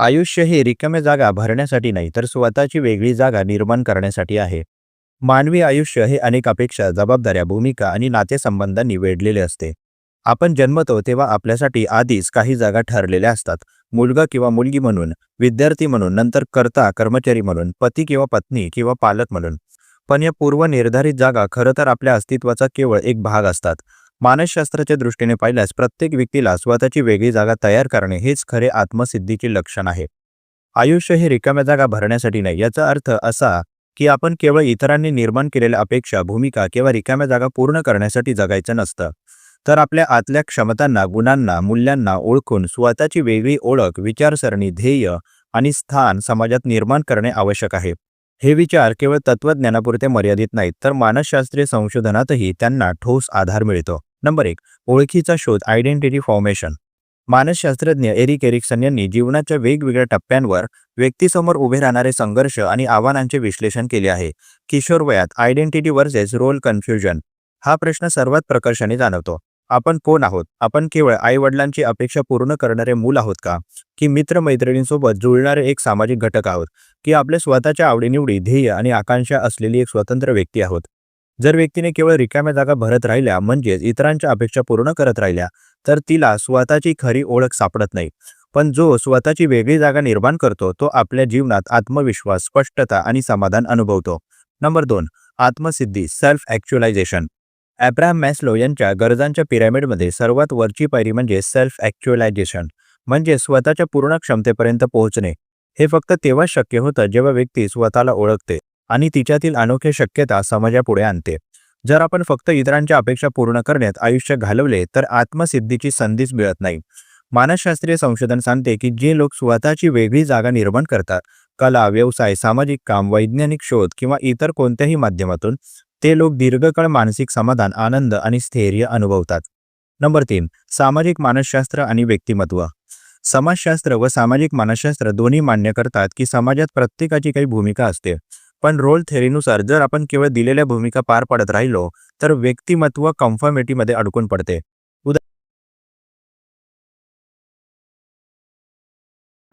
आयुष्य हे रिकाम्या जागा भरण्यासाठी नाही तर स्वतःची वेगळी जागा निर्माण करण्यासाठी आहे. मानवी आयुष्य हे अनेक अपेक्षा जबाबदाऱ्या भूमिका आणि नातेसंबंधांनी वेढलेले असते. आपण जन्मतो तेव्हा आपल्यासाठी आधीच काही जागा ठरलेल्या असतात. मुलगा किंवा मुलगी म्हणून विद्यार्थी म्हणून नंतर कर्ता कर्मचारी म्हणून पती किंवा पत्नी किंवा पालक म्हणून. पण या पूर्वनिर्धारित जागा खरं तर आपल्या अस्तित्वाचा केवळ एक भाग असतात. मानसशास्त्राच्या दृष्टीने पाहिल्यास प्रत्येक व्यक्तीला स्वतःची वेगळी जागा तयार करणे हेच खरे आत्मसिद्धीचे लक्षण आहे. आयुष्य हे रिकाम्या जागा भरण्यासाठी नाही याचा अर्थ असा की आपण केवळ इतरांनी निर्माण केलेल्या अपेक्षा भूमिका किंवा रिकाम्या जागा पूर्ण करण्यासाठी जगायचं नसतं. तर आपल्या आतल्या क्षमतांना गुणांना मूल्यांना ओळखून स्वतःची वेगळी ओळख विचारसरणी ध्येय आणि स्थान समाजात निर्माण करणे आवश्यक आहे. हे विचार केवळ तत्वज्ञानापुरते मर्यादित नाहीत तर मानसशास्त्रीय संशोधनातही त्यांना ठोस आधार मिळतो. नंबर एक ओळखीचा शोध आयडेंटिटी फॉर्मेशन मानसशास्त्रज्ञ एरिक एरिक्सन यांनी जीवनाच्या वेगवेगळ्या टप्प्यांवर व्यक्तीसमोर उभे राहणारे संघर्ष आणि आव्हानांचे विश्लेषण केले आहे. किशोर वयात आयडेंटिटी वर्सेस रोल कन्फ्युजन हा प्रश्न सर्वात प्रकर्षाने जाणवतो. आपण कोण आहोत? आपण केवळ आई वडिलांची अपेक्षा पूर्ण करणारे मूल आहोत का? की मित्रमैत्रिणींसोबत जुळणारे एक सामाजिक घटक आहोत? की आपल्या स्वतःच्या आवडीनिवडी ध्येय आणि आकांक्षा असलेली एक स्वतंत्र व्यक्ती आहोत? जर व्यक्तीने केवळ रिकाम्या जागा भरत राहिल्या म्हणजेच इतरांच्या अपेक्षा पूर्ण करत राहिल्या तर तिला स्वतःची खरी ओळख सापडत नाही. पण जो स्वतःची वेगळी जागा निर्माण करतो तो आपल्या जीवनात आत्मविश्वास स्पष्टता आणि समाधान अनुभवतो. नंबर दोन आत्मसिद्धी सेल्फ ॲक्च्युलायझेशन ॲब्राहम मॅस्लो यांच्या गरजांच्या पिरॅमिडमध्ये सर्वात वरची पायरी म्हणजे सेल्फ ॲक्च्युलायझेशन म्हणजे स्वतःच्या पूर्ण क्षमतेपर्यंत पोहोचणे. हे फक्त तेव्हाच शक्य होतं जेव्हा व्यक्ती स्वतःला ओळखते. आणि तिच्यातील अनोख्या शक्यता समाजापुढे आणते. जर आपण फक्त इतरांच्या अपेक्षा पूर्ण करण्यात आयुष्य घालवले तर आत्मसिद्धीची संधीच मिळत नाही. मानसशास्त्रीय संशोधन सांगते की जे लोक स्वतःची वेगळी जागा निर्माण करतात कला व्यवसाय सामाजिक काम वैज्ञानिक शोध किंवा इतर कोणत्याही माध्यमातून ते लोक दीर्घकाळ मानसिक समाधान आनंद आणि स्थैर्य अनुभवतात. नंबर तीन सामाजिक मानसशास्त्र आणि व्यक्तिमत्व. समाजशास्त्र व सामाजिक मानसशास्त्र दोन्ही मान्य करतात की समाजात प्रत्येकाची काही भूमिका असते. पण रोल थेरीनुसार जर आपण केवळ दिलेल्या भूमिका पार पाडत राहिलो तर व्यक्तिमत्व कन्फर्मेटीमध्ये अडकून पडते.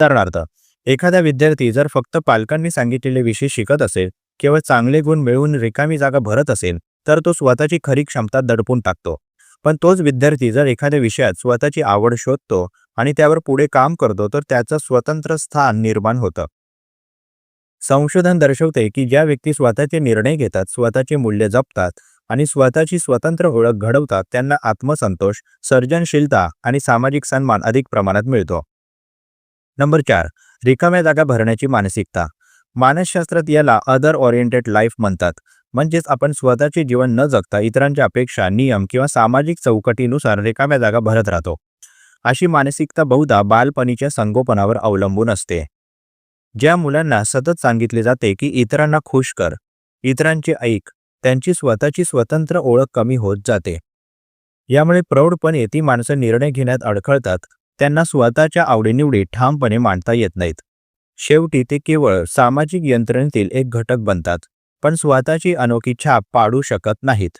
उदाहरणार्थ एखादा विद्यार्थी जर फक्त पालकांनी सांगितलेले विषय शिकत असेल केवळ चांगले गुण मिळवून रिकामी जागा भरत असेल तर तो स्वतःची खरी क्षमता दडपून टाकतो. पण तोच विद्यार्थी जर एखाद्या विषयात स्वतःची आवड शोधतो आणि त्यावर पुढे काम करतो तर त्याचं स्वतंत्र स्थान निर्माण होतं. संशोधन दर्शवते की ज्या व्यक्ती स्वतःचे निर्णय घेतात स्वतःचे मूल्य जपतात आणि स्वतःची स्वतंत्र ओळख घडवतात त्यांना आत्मसंतोष सर्जनशीलता आणि सामाजिक सन्मान अधिक प्रमाणात मिळतो. नंबर चार रिकाम्या जागा भरण्याची मानसिकता. मानसशास्त्रात याला अदर ओरिएंटेड लाईफ म्हणतात. म्हणजेच आपण स्वतःचे जीवन न जगता इतरांच्या अपेक्षा नियम किंवा सामाजिक चौकटीनुसार रिकाम्या जागा भरत राहतो. अशी मानसिकता बहुधा बालपणीच्या संगोपनावर अवलंबून असते. ज्या मुलांना सतत सांगितले जाते की इतरांना खुश कर इतरांचे ऐक त्यांची स्वतःची स्वतंत्र ओळख कमी होत जाते. यामुळे प्रौढपणे ती माणसं निर्णय घेण्यात अडखळतात त्यांना स्वतःच्या आवडीनिवडी ठामपणे मांडता येत नाहीत. शेवटी ते केवळ सामाजिक यंत्रणेतील एक घटक बनतात पण स्वतःची अनोखी छाप पाडू शकत नाहीत.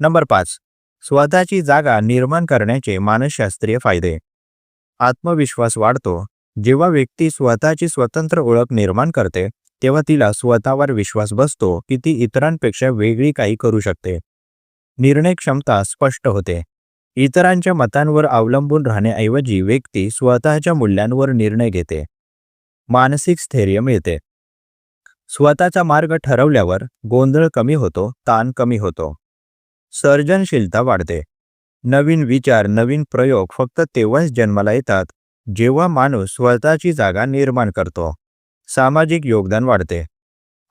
नंबर पाच स्वतःची जागा निर्माण करण्याचे मानसशास्त्रीय फायदे. आत्मविश्वास वाढतो जेव्हा व्यक्ती स्वतःची स्वतंत्र ओळख निर्माण करते तेव्हा तिला स्वतःवर विश्वास बसतो की ती इतरांपेक्षा वेगळी काही करू शकते. निर्णय क्षमता स्पष्ट होते. इतरांच्या मतांवर अवलंबून राहण्याऐवजी व्यक्ती स्वतःच्या मूल्यांवर निर्णय घेते. मानसिक स्थैर्य मिळते. स्वतःचा मार्ग ठरवल्यावर गोंधळ कमी होतो ताण कमी होतो. सर्जनशीलता वाढते. नवीन विचार नवीन प्रयोग फक्त तेव्हाच जन्माला येतात जेव्हा माणूस स्वतःची जागा निर्माण करतो सामाजिक योगदान वाढते.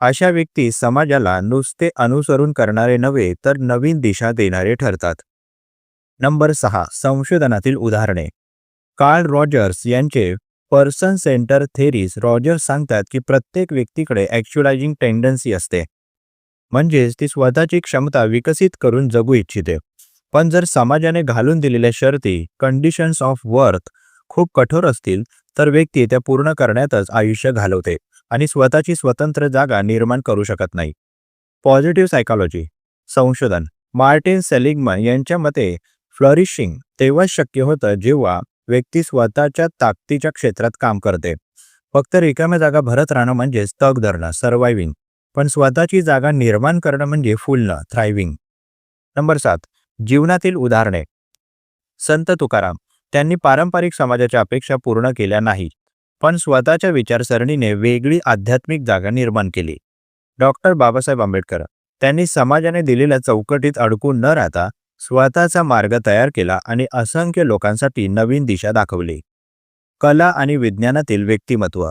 अशा व्यक्ती समाजाला नुसते अनुसरून करणारे नव्हे तर नवीन दिशा देणारे ठरतात. नंबर सहा संशोधनातील उदाहरणे. कार्ल रॉजर्स यांचे पर्सन सेंटर थेरीज रॉजर्स सांगतात की प्रत्येक व्यक्तीकडे ॲक्च्युलायझिंग टेंडन्सी असते. म्हणजेच ती स्वतःची क्षमता विकसित करून जगू इच्छिते. पण जर समाजाने घालून दिलेल्या शर्ती कंडिशन्स ऑफ वर्थ खूप कठोर असतील तर व्यक्ती त्या पूर्ण करण्यातच आयुष्य घालवते आणि स्वतःची स्वतंत्र जागा निर्माण करू शकत नाही. पॉझिटिव्ह सायकॉलॉजी संशोधन. मार्टिन सेलिग्मन यांच्या मते फ्लरिशिंग तेव्हाच शक्य होतं जेव्हा व्यक्ती स्वतःच्या ताकदीच्या क्षेत्रात काम करते. फक्त रिकाम्या जागा भरत राहणं म्हणजेच तग धरणं सर्वायविंग पण स्वतःची जागा निर्माण करणं म्हणजे फुलणं थ्रायविंग नंबर सात जीवनातील उदाहरणे. संत तुकाराम त्यांनी पारंपरिक समाजाच्या अपेक्षा पूर्ण केल्या नाहीत पण स्वतःच्या विचारसरणीने वेगळी आध्यात्मिक जागा निर्माण केली. डॉक्टर बाबासाहेब आंबेडकर त्यांनी समाजाने दिलेल्या चौकटीत अडकून न राहता स्वतःचा मार्ग तयार केला आणि असंख्य लोकांसाठी नवीन दिशा दाखवली. कला आणि विज्ञानातील व्यक्तिमत्व.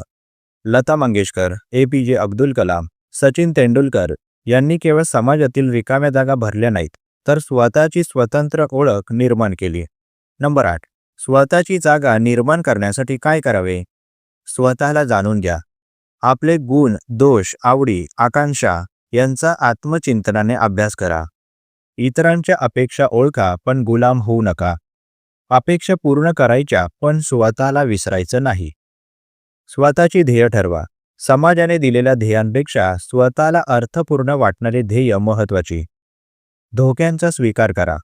लता मंगेशकर ए पी जे अब्दुल कलाम सचिन तेंडुलकर यांनी केवळ समाजातील रिकाम्या जागा भरल्या नाहीत तर स्वतःची स्वतंत्र ओळख निर्माण केली. नंबर आठ. स्वतःची जागा निर्माण करण्यासाठी काय करावे? स्वतःला जाणून घ्या. आपले गुण दोष आवडी आकांक्षा यांचा आत्मचिंतनाने अभ्यास करा. इतरांच्या अपेक्षा ओळखा पण गुलाम होऊ नका. अपेक्षा पूर्ण करायच्या पण स्वतःला विसरायचं नाही. स्वतःची ध्येय ठरवा. समाजाने दिलेल्या ध्येयांपेक्षा स्वतःला अर्थपूर्ण वाटणारे ध्येय महत्वाची धोक्यांचा स्वीकार करा.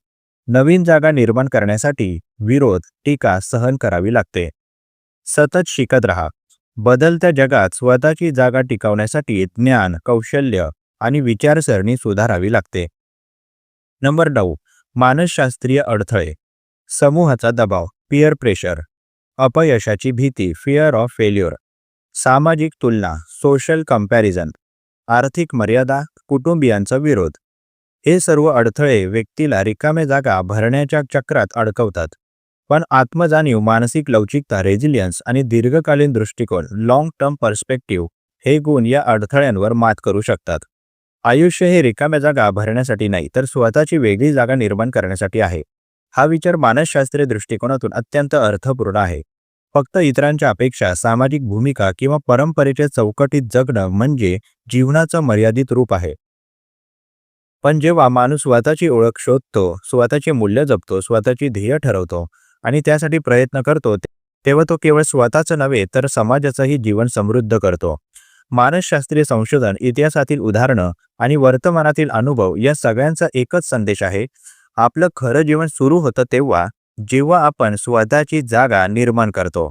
नवीन जागा निर्माण करण्यासाठी विरोध टीका सहन करावी लागते. सतत शिकत राहा. बदलत्या जगात स्वतःची जागा टिकवण्यासाठी ज्ञान कौशल्य आणि विचारसरणी सुधारावी लागते. नंबर नऊ. मानसशास्त्रीय अडथळे. समूहाचा दबाव पिअर प्रेशर अपयशाची भीती फिअर ऑफ फेल्युअर सामाजिक तुलना सोशल कंपॅरिझन आर्थिक मर्यादा कुटुंबियांचा विरोध. हे सर्व अडथळे व्यक्तीला रिकामे जागा भरण्याच्या चक्रात अडकवतात. पण आत्मजाणीव मानसिक लवचिकता रेझिलियन्स आणि दीर्घकालीन दृष्टिकोन लॉंग टर्म पर्स्पेक्टिव्ह हे गुण या अडथळ्यांवर मात करू शकतात. आयुष्य हे रिकाम्या जागा भरण्यासाठी नाही तर स्वतःची वेगळी जागा निर्माण करण्यासाठी आहे. हा विचार मानसशास्त्रीय दृष्टिकोनातून अत्यंत अर्थपूर्ण आहे. फक्त इतरांच्या अपेक्षा सामाजिक भूमिका किंवा परंपरेच्या चौकटीत जगणं म्हणजे जीवनाचं मर्यादित रूप आहे. पण जेव्हा माणूस स्वतःची ओळख शोधतो स्वतःचे मूल्य जपतो स्वतःची ध्येय ठरवतो आणि त्यासाठी प्रयत्न करतो तेव्हा तो केवळ स्वतःचं नव्हे तर समाजाचंही जीवन समृद्ध करतो. मानसशास्त्रीय संशोधन इतिहासातील उदाहरणं आणि वर्तमानातील अनुभव या सगळ्यांचा एकच संदेश आहे. आपलं खरं जीवन सुरू होतं तेव्हा जेव्हा आपण स्वतःची जागा निर्माण करतो.